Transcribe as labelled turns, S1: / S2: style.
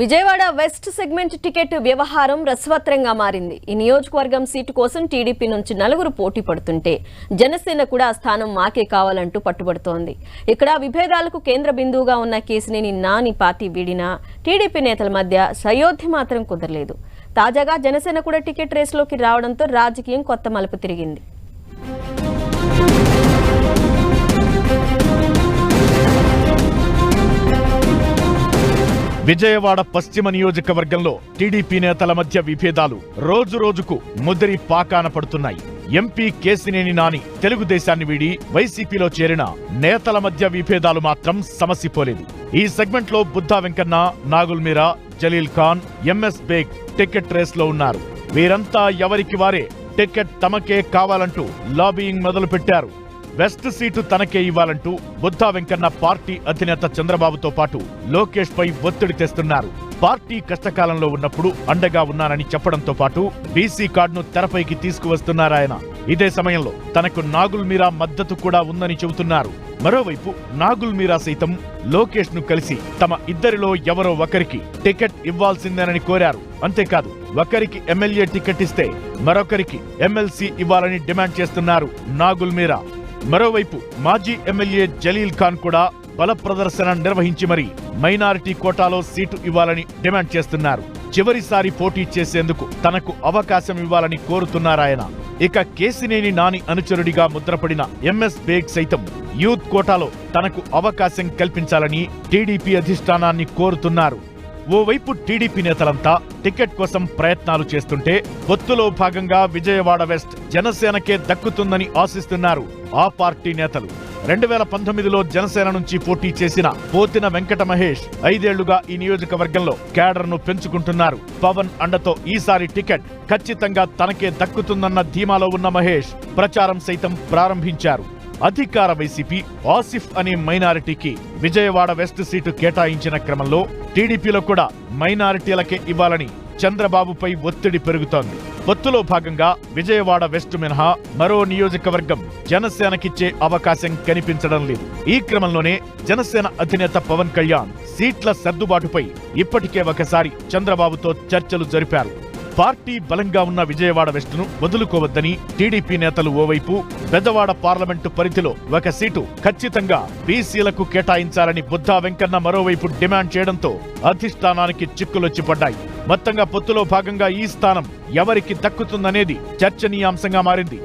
S1: Vijayawada west segment ticket వ్యవహారం రసవత్రంగా మారింది. ఈ నియోజకవర్గం సీటు కోసం టీడీపీ నుంచి నలుగురు పోటీ పడుతుంటే జనసేన కూడా స్థానం మాకే కావాలంటూ పట్టుబడుతోంది. ఇక్కడ విభేదాలకు కేంద్ర బిందువుగా ఉన్న కేసునేని నాని పార్టీ వీడినా టీడీపీ నేతల మధ్య సయోధ్య మాత్రం కుదరలేదు. తాజాగా జనసేన కూడా టికెట్ రేసులోకి రావడంతో రాజకీయం కొత్త మలుపు తిరిగింది.
S2: విజయవాడ పశ్చిమ నియోజకవర్గంలో టీడీపీ నేతల మధ్య విభేదాలు రోజు రోజుకు ముదిరి పాకాన పడుతున్నాయి. ఎంపీ కేసినేని నాని తెలుగుదేశాన్ని వీడి వైసీపీలో చేరిన నేతల మధ్య విభేదాలు మాత్రం సమసిపోలేదు. ఈ సెగ్మెంట్లో బుద్ధా వెంకన్న నాగుల్ మీరా జలీల్ ఖాన్ ఎంఎస్ బేగ్ టికెట్ రేస్లో ఉన్నారు. వీరంతా ఎవరికి వారే టికెట్ తమకే కావాలంటూ లాబీయింగ్ మొదలు పెట్టారు వెస్ట్ సీటు తనకే ఇవ్వాలంటూ బుద్ధా వెంకన్న పార్టీ అధినేత చంద్రబాబుతో పాటు లోకేష్ పై ఒత్తిడి తెస్తున్నారు. పార్టీ కష్టకాలంలో ఉన్నప్పుడు అండగా ఉన్నానని చెప్పడంతో పాటు బీసీ కార్డును తెరపైకి తీసుకువస్తున్నారాయన ఇదే సమయంలో తనకు నాగుల్ మీరా మద్దతు కూడా ఉందని చెబుతున్నారు. మరోవైపు నాగుల్ మీరా సైతం లోకేష్ను కలిసి తమ ఇద్దరిలో ఎవరో ఒకరికి టికెట్ ఇవ్వాల్సిందేనని కోరారు. అంతేకాదు ఒకరికి ఎమ్మెల్యే టికెట్ ఇస్తే మరొకరికి ఎమ్మెల్సీ ఇవ్వాలని డిమాండ్ చేస్తున్నారు నాగుల్ మీరా. మరోవైపు మాజీ ఎమ్మెల్యే జలీల్ ఖాన్ కూడా బల ప్రదర్శన నిర్వహించి మరీ మైనారిటీ కోటాలో సీటు ఇవ్వాలని డిమాండ్ చేస్తున్నారు. చివరిసారి పోటీ చేసేందుకు తనకు అవకాశం ఇవ్వాలని కోరుతున్నారాయన. ఇక కేసినేని నాని అనుచరుడిగా ముద్రపడిన ఎంఎస్ బేగ్ సైతం యూత్ కోటాలో తనకు అవకాశం కల్పించాలని టీడీపీ అధిష్టానాన్ని కోరుతున్నారు. ఓవైపు టీడీపీ నేతలంతా టికెట్ కోసం ప్రయత్నాలు చేస్తుంటే పొత్తులో భాగంగా విజయవాడ వెస్ట్ జనసేనకే దక్కుతుందని ఆశిస్తున్నారు ఆ పార్టీ నేతలు. రెండు వేల పంతొమ్మిదిలో జనసేన నుంచి పోటీ చేసిన పోతిన వెంకట మహేష్ ఐదేళ్ళుగా ఈ నియోజకవర్గంలో క్యాడర్ను పెంచుకుంటున్నారు. పవన్ అండతో ఈసారి టికెట్ ఖచ్చితంగా తనకే దక్కుతుందన్న ధీమాలో ఉన్న మహేష్ ప్రచారం సైతం ప్రారంభించారు. అధికార వైసీపీ ఆసిఫ్ అనే మైనారిటీకి విజయవాడ వెస్ట్ సీటు కేటాయించిన క్రమంలో టీడీపీలో కూడా మైనారిటీలకే ఇవ్వాలని చంద్రబాబుపై ఒత్తిడి పెరుగుతోంది. ఒత్తులో భాగంగా విజయవాడ వెస్ట్ మినహా మరో నియోజకవర్గం జనసేనకిచ్చే అవకాశం కనిపించడం లేదు. ఈ క్రమంలోనే జనసేన అధినేత పవన్ కళ్యాణ్ సీట్ల సర్దుబాటుపై ఇప్పటికే ఒకసారి చంద్రబాబుతో చర్చలు జరిపారు. పార్టీ బలంగా ఉన్న విజయవాడ వెస్టును వదులుకోవద్దని టీడీపీ నేతలు ఓవైపు పెద్దవాడ పార్లమెంటు పరిధిలో ఒక సీటు ఖచ్చితంగా బీసీలకు కేటాయించాలని బుద్ధా వెంకన్న మరోవైపు డిమాండ్ చేయడంతో అధిష్టానానికి చిక్కులొచ్చి పడ్డాయి మొత్తంగా పొత్తులో భాగంగా ఈ స్థానం ఎవరికి దక్కుతుందనేది చర్చనీయాంశంగా మారింది.